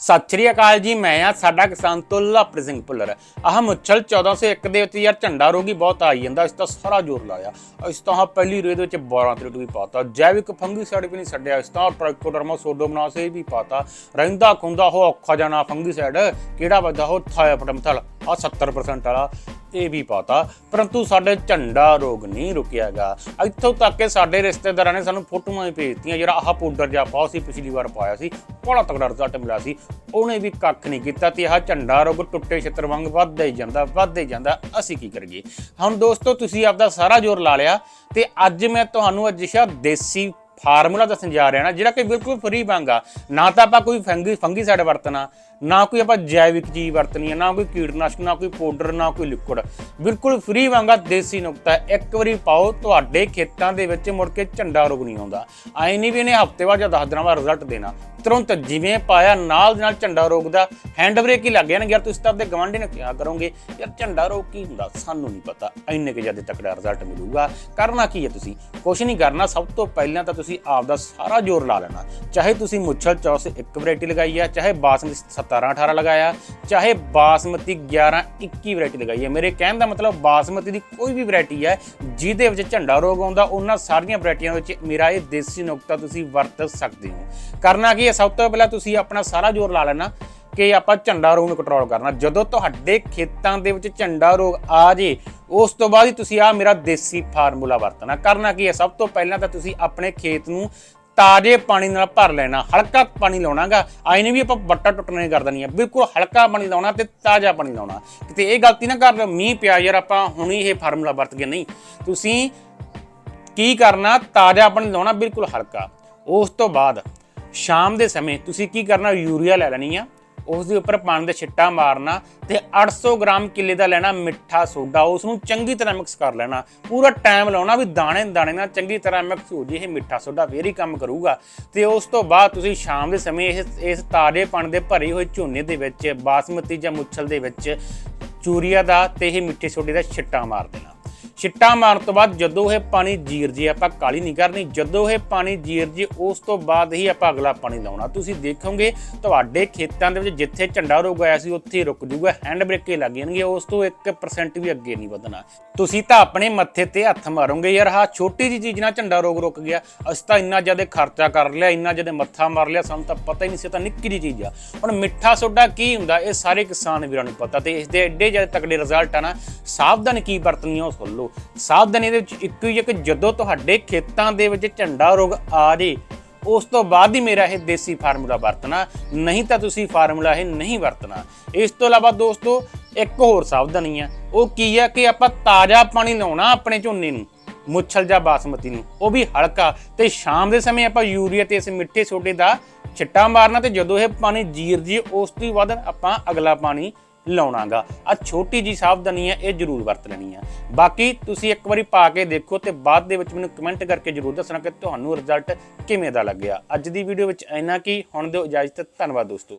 ਸਤਿ ਸ਼੍ਰੀ ਅਕਾਲ ਜੀ, ਮੈਂ ਆ ਸਾਡਾ ਕਿਸਾਨ ਤੋਂ ਲਵਪ੍ਰੀਤ ਸਿੰਘ ਭੁੱਲਰ। ਆਹ ਮੁੱਛਲ 1401 ਦੇ ਵਿੱਚ ਯਾਰ ਝੰਡਾ ਰੋਗੀ ਬਹੁਤ ਆਈ ਜਾਂਦਾ, ਇਸ ਤਾਂ ਸਾਰਾ ਜ਼ੋਰ ਲਾਇਆ। ਇਸ ਤਾਂ ਆਹ ਪਹਿਲੀ ਦੇ ਵਿੱਚ 12 ਤਰੀਕ ਵੀ ਪਾਤਾ। ਜੈਵਿਕ ਫੰਗੀਸਾਈਡ ਵੀ ਨਹੀਂ ਛੱਡਿਆ, ਇਸ ਤਾਂ ਟ੍ਰਾਈਕੋਡਰਮਾ ਸੋਡੋਮਨਾਸ ਇਹ ਵੀ ਪਾਤਾ। ਰਹਿੰਦਾ ਖੁੰਦਾ ਹੋ ਔਖਾ ਜਾਣਾ ਫੰਗੀਸਾਈਡ ਕਿਹੜਾ ਵੱਜਦਾ? ਹੋ ਥਾਇਓਪਟਮਥਲ ਆ 70% ਵਾਲਾ। ਇਹ ਵੀ ਪਾਤਾ, ਪਰੰਤੂ ਸਾਡੇ ਝੰਡਾ ਰੋਗ ਨਹੀਂ ਰੁਕਿਆਗਾ ਇੱਥੋਂ ਤੱਕ ਕਿ ਸਾਡੇ ਰਿਸ਼ਤੇਦਾਰਾਂ ਨੇ ਸਾਨੂੰ ਫੋਟੋਆਂ ਵੀ ਭੇਜ ਦਿੱਤੀਆਂ ਜਿਹੜਾ ਆਹ ਪਾਊਡਰ ਜਿਹਾ ਪਾਇਆ ਸੀ, ਪਿਛਲੀ ਵਾਰ ਪਾਇਆ ਸੀ, ਬੜਾ ਤਕੜਾ ਰਿਜ਼ਲਟ ਮਿਲਿਆ ਸੀ। ਉਹਨੇ ਵੀ ਕੱਖ ਨਹੀਂ ਕੀਤਾ ਤੇ ਆਹ ਝੰਡਾ ਰੋਗ ਟੁੱਟੇ ਛਿੱਤਰ ਵਾਂਗ ਵੱਧਦਾ ਹੀ ਜਾਂਦਾ, ਵੱਧਦਾ ਹੀ ਜਾਂਦਾ। ਅਸੀਂ ਕੀ ਕਰੀਏ? ਹੁਣ ਦੋਸਤੋ, ਤੁਸੀਂ ਆਪਦਾ ਸਾਰਾ ਜ਼ੋਰ ਲਾ ਲਿਆ ਤੇ ਅੱਜ ਮੈਂ ਤੁਹਾਨੂੰ ਅੱਜ ਦੇਸੀ ਫਾਰਮੂਲਾ ਦੱਸਣ ਜਾ ਰਿਹਾ ਨਾ, ਜਿਹੜਾ ਕਿ ਬਿਲਕੁਲ ਫ੍ਰੀ ਵਾਂਗਾ ਨਾ ਤਾਂ ਆਪਾਂ ਕੋਈ ਫੰਗੀ ਫੰਗੀਸਾਈਡ ਵਰਤਣਾ ਨਾ ਕੋਈ ਆਪਾਂ ਜੈਵਿਕ ਚੀਜ਼ ਵਰਤਣੀ ਹੈ, ਨਾ ਕੋਈ ਕੀਟਨਾਸ਼ਕ, ਨਾ ਕੋਈ ਪਾਊਡਰ, ਨਾ ਕੋਈ ਲਿਕੁਇਡ। ਬਿਲਕੁਲ ਫ੍ਰੀ ਵਾਂਗਾ ਦੇਸੀ ਨੁਕਤਾ ਇੱਕ ਵਾਰੀ ਪਾਓ, ਤੁਹਾਡੇ ਖੇਤਾਂ ਦੇ ਵਿੱਚ ਮੁੜ ਕੇ ਝੰਡਾ ਰੋਗ ਨਹੀਂ ਆਉਂਦਾ। ਐ ਨਹੀਂ ਵੀ ਇਹਨੇ ਹਫ਼ਤੇ ਬਾਅਦ ਜਾਂ 10 ਦਿਨਾਂ ਬਾਅਦ ਰਿਜ਼ਲਟ ਦੇਣਾ। ਤੁਰੰਤ ਜਿਵੇਂ ਪਾਇਆ, ਨਾਲ ਦੇ ਨਾਲ ਝੰਡਾ ਰੋਗ ਦਾ ਹੈਂਡ ਬ੍ਰੇਕ ਹੀ ਲੱਗ ਗਿਆ ਨਾ, ਯਾਰ ਤੁਸੀਂ ਤਾਂ ਆਪਦੇ ਗਵਾਂਢੀ ਨੂੰ ਕਿਹਾ ਕਰੋਗੇ, ਯਾਰ ਝੰਡਾ ਰੋਗ ਕੀ ਹੁੰਦਾ? ਸਾਨੂੰ ਨਹੀਂ ਪਤਾ। ਇੰਨੇ ਕਿ ਜ਼ਿਆਦਾ ਤਕੜਾ ਰਿਜ਼ਲਟ ਮਿਲੂਗਾ। ਕਰਨਾ ਕੀ ਹੈ ਤੁਸੀਂ? ਕੁਛ ਨਹੀਂ ਕਰਨਾ, ਸਭ ਤੋਂ ਪਹਿਲਾਂ ਤਾਂ ਤੁਸੀਂ ਆਪ ਦਾ ਸਾਰਾ ਜ਼ੋਰ ਲਾ ਲੈਣਾ। ਚਾਹੇ ਤੁਸੀਂ ਮੁੱਛਲ ਚੌਸ ਇੱਕ ਵੈਰਾਈਟੀ ਲਗਾਈ ਹੈ, ਚਾਹੇ ਬਾਸਮਤੀ 17 18 ਲਗਾਇਆ, ਚਾਹੇ ਬਾਸਮਤੀ 11 21 ਵੈਰਾਈਟੀ ਲਗਾਈ ਹੈ। ਮੇਰੇ ਕਹਿਣ ਦਾ ਮਤਲਬ ਬਾਸਮਤੀ ਦੀ ਕੋਈ ਵੀ ਵੈਰਾਈਟੀ ਹੈ, ਜਿਹਦੇ ਵਿੱਚ ਝੰਡਾ ਰੋਗ ਆਉਂਦਾ, ਉਹਨਾਂ ਸਾਰੀਆਂ ਵੈਰਾਈਟੀਆਂ ਵਿੱਚ ਮੇਰਾ ਇਹ ਦੇਸੀ ਨੁਕਤਾ ਤੁਸੀਂ ਵਰਤ ਸਕਦੇ ਹੋ। ਕਰਨਾ ਕੀ ਹੈ? ਸਭ ਤੋਂ ਪਹਿਲਾਂ ਤੁਸੀਂ ਆਪਣਾ ਸਾਰਾ ਜ਼ੋਰ ਲਾ ਲੈਣਾ ਕਿ ਆਪਾਂ ਝੰਡਾ ਰੋਗ ਨੂੰ ਕੰਟਰੋਲ ਕਰਨਾ। ਜਦੋਂ ਤੁਹਾਡੇ ਖੇਤਾਂ ਦੇ ਵਿੱਚ ਝੰਡਾ ਰੋਗ ਆ ਜੇ, ਉਸ ਤੋਂ ਬਾਅਦ ਹੀ ਤੁਸੀਂ ਆ ਮੇਰਾ ਦੇਸੀ ਫਾਰਮੂਲਾ ਵਰਤਣਾ। ਕਰਨਾ ਕੀ ਹੈ? ਸਭ ਤੋਂ ਪਹਿਲਾਂ ਤਾਂ ਤੁਸੀਂ ਆਪਣੇ ਖੇਤ ਨੂੰ ਤਾਜ਼ੇ ਪਾਣੀ ਨਾਲ ਭਰ ਲੈਣਾ, ਹਲਕਾ ਪਾਣੀ ਲਾਉਣਾਗਾ। ਆਈ ਨਹੀਂ ਵੀ ਆਪਾਂ ਬੱਟਾ ਟੁੱਟਣਾ ਨਹੀਂ ਕਰ ਦੇਣੀ ਆ ਬਿਲਕੁਲ ਹਲਕਾ ਪਾਣੀ ਲਾਉਣਾ ਤੇ ਤਾਜ਼ਾ ਪਾਣੀ ਲਾਉਣਾ। ਕਿਤੇ ਇਹ ਗਲਤੀ ਨਾ ਕਰ ਲਿਓ ਮੀਂਹ ਪਿਆ ਯਾਰ, ਆਪਾਂ ਹੁਣ ਹੀ ਇਹ ਫਾਰਮੂਲਾ ਵਰਤ ਗਏ, ਨਹੀਂ। ਤੁਸੀਂ ਕੀ ਕਰਨਾ, ਤਾਜ਼ਾ ਪਾਣੀ ਲਾਉਣਾ, ਬਿਲਕੁਲ ਹਲਕਾ। ਉਸ ਤੋਂ ਬਾਅਦ ਸ਼ਾਮ ਦੇ ਸਮੇਂ ਤੁਸੀਂ ਕੀ ਕਰਨਾ, ਯੂਰੀਆ ਲੈ ਲੈਣੀ ਆ। ਉਸ ਦੇ ਉੱਪਰ ਪਾਣੀ ਦਾ ਛਿੱਟਾ ਮਾਰਨਾ ਤੇ 800 ਗ੍ਰਾਮ ਕਿੱਲੇ ਦਾ ਲੈਣਾ ਮਿੱਠਾ ਸੋਡਾ ਉਸ ਨੂੰ ਚੰਗੀ ਤਰ੍ਹਾਂ ਮਿਕਸ ਕਰ ਲੈਣਾ। ਪੂਰਾ ਟਾਈਮ ਲਾਉਣਾ ਵੀ ਦਾਣੇ ਦਾਣੇ ਨਾਲ ਚੰਗੀ ਤਰ੍ਹਾਂ ਮਿਕਸ ਹੋ ਜੇ ਇਹ ਮਿੱਠਾ ਸੋਡਾ, ਫੇਰ ਹੀ ਕੰਮ ਕਰੂਗਾ। ਤੇ ਉਸ ਤੋਂ ਬਾਅਦ ਤੁਸੀਂ ਸ਼ਾਮ ਦੇ ਸਮੇਂ ਇਸ ਇਸ ਤਾਜ਼ੇ ਪਾਣੀ ਦੇ ਭਰੇ ਹੋਏ ਝੋਨੇ ਦੇ ਵਿੱਚ, ਬਾਸਮਤੀ ਜਾਂ ਮੁੱਛਲ ਦੇ ਵਿੱਚ ਚੂਰੀਆ ਦਾ ਤੇ ਇਹ ਮਿੱਠੇ ਸੋਡੇ ਦਾ ਛਿੱਟਾ ਮਾਰ ਦੇਣਾ। ਛਿੱਟਾ ਮਾਰਨ ਤੋਂ ਬਾਅਦ ਜਦੋਂ ਇਹ ਪਾਣੀ ਜੀਰ ਜੇ, ਆਪਾਂ ਕਾਲੀ ਨਹੀਂ ਕਰਨੀ, ਜਦੋਂ ਇਹ ਪਾਣੀ ਜੀਰ ਜੇ, ਉਸ ਤੋਂ ਬਾਅਦ ਹੀ ਆਪਾਂ ਅਗਲਾ ਪਾਣੀ ਲਾਉਣਾ। ਤੁਸੀਂ ਦੇਖੋਗੇ, ਤੁਹਾਡੇ ਖੇਤਾਂ ਦੇ ਵਿੱਚ ਜਿੱਥੇ ਝੰਡਾ ਰੋਗ ਆਇਆ ਸੀ, ਉੱਥੇ ਹੀ ਰੁਕ ਜੂਗਾ ਹੈਂਡ ਬ੍ਰੇਕੇ ਲੱਗ ਜਾਣਗੇ, ਉਸ ਤੋਂ 1% ਵੀ ਅੱਗੇ ਨਹੀਂ ਵਧਣਾ। ਤੁਸੀਂ ਤਾਂ ਆਪਣੇ ਮੱਥੇ ਤੇ ਹੱਥ ਮਾਰੋਗੇ, ਯਾਰ ਹਾਂ ਛੋਟੀ ਜੀ ਚੀਜ਼ ਨਾਲ ਝੰਡਾ ਰੋਗ ਰੁਕ ਗਿਆ, ਅਸੀਂ ਤਾਂ ਇੰਨਾ ਜ਼ਿਆਦਾ ਖਰਚਾ ਕਰ ਲਿਆ, ਇੰਨਾ ਜ਼ਿਆਦਾ ਮੱਥਾ ਮਾਰ ਲਿਆ, ਸਾਨੂੰ ਤਾਂ ਪਤਾ ਹੀ ਨਹੀਂ ਸੀ ਤਾਂ ਨਿੱਕੀ ਜੀ ਚੀਜ਼ ਆ। ਹੁਣ ਮਿੱਠਾ ਸੋਡਾ ਕੀ ਹੁੰਦਾ, ਇਹ ਸਾਰੇ ਕਿਸਾਨ ਵੀਰਾਂ ਨੂੰ ਪਤਾ ਤੇ ਇਸ ਦੇ ਐਡੇ ਜ਼ਿਆਦਾ ਤਕੜੇ ਰਿਜ਼ਲਟ ਆ ਨਾ, ਸਾਵਧਾਨ ਕੀ ਵਰਤਣੀ ਆ ਉਹ ਸੁਣ ਲਓ ਸਾਵਧਾਨੀ ਇਹਦੇ ਵਿੱਚ ਇੱਕੋ ਹੀ ਹੈ ਜਦੋਂ ਤੁਹਾਡੇ ਖੇਤਾਂ ਦੇ ਵਿੱਚ ਝੰਡਾ ਰੋਗ ਆ ਜੇ, ਉਸ ਤੋਂ ਬਾਅਦ ਹੀ ਮੇਰਾ ਇਹ ਦੇਸੀ ਫਾਰਮੂਲਾ ਵਰਤਣਾ, ਨਹੀਂ ਤਾਂ ਤੁਸੀਂ ਫਾਰਮੂਲਾ ਇਹ ਨਹੀਂ ਵਰਤਣਾ। ਇਸ ਤੋਂ ਇਲਾਵਾ ਦੋਸਤੋ, ਇੱਕ ਹੋਰ ਸਾਵਧਾਨੀ ਆ, ਉਹ ਕੀ ਹੈ ਕਿ ਆਪਾਂ ਤਾਜ਼ਾ ਪਾਣੀ ਲਾਉਣਾ ਆਪਣੇ ਝੋਨੇ ਨੂੰ, ਮੁੱਛਲ ਜਾਂ ਬਾਸਮਤੀ ਨੂੰ, ਉਹ ਵੀ ਹਲਕਾ, ਤੇ ਸ਼ਾਮ ਦੇ ਸਮੇਂ ਆਪਾਂ ਯੂਰੀਆ ਤੇ ਇਸ ਮਿੱਠੇ ਸੋਡੇ ਦਾ ਛਿੱਟਾ ਮਾਰਨਾ, ਤੇ ਜਦੋਂ ਇਹ ਪਾਣੀ ਜੀਰ ਜੀ ਉਸ ਤੋਂ ਬਾਅਦ ਆਪਾਂ ਅਗਲਾ ਪਾਣੀ ਲਾਉਣਾਗਾ। ਆ ਛੋਟੀ ਜੀ ਸਾਵਧਾਨੀ ਹੈ, ਇਹ ਜ਼ਰੂਰ ਵਰਤ ਲੈਣੀ ਆ। ਬਾਕੀ ਤੁਸੀਂ ਇੱਕ ਵਾਰੀ ਪਾ ਕੇ ਦੇਖੋ ਤੇ ਬਾਅਦ ਦੇ ਵਿੱਚ ਮੈਨੂੰ ਕਮੈਂਟ ਕਰਕੇ ਜ਼ਰੂਰ ਦੱਸਣਾ ਕਿ ਤੁਹਾਨੂੰ ਰਿਜ਼ਲਟ ਕਿਵੇਂ ਦਾ ਲੱਗਿਆ। ਅੱਜ ਦੀ ਵੀਡੀਓ ਵਿੱਚ ਇੰਨਾ ਕੀ, ਹੁਣ ਦਿਓ ਇਜਾਜ਼ਤ, ਧੰਨਵਾਦ ਦੋਸਤੋ।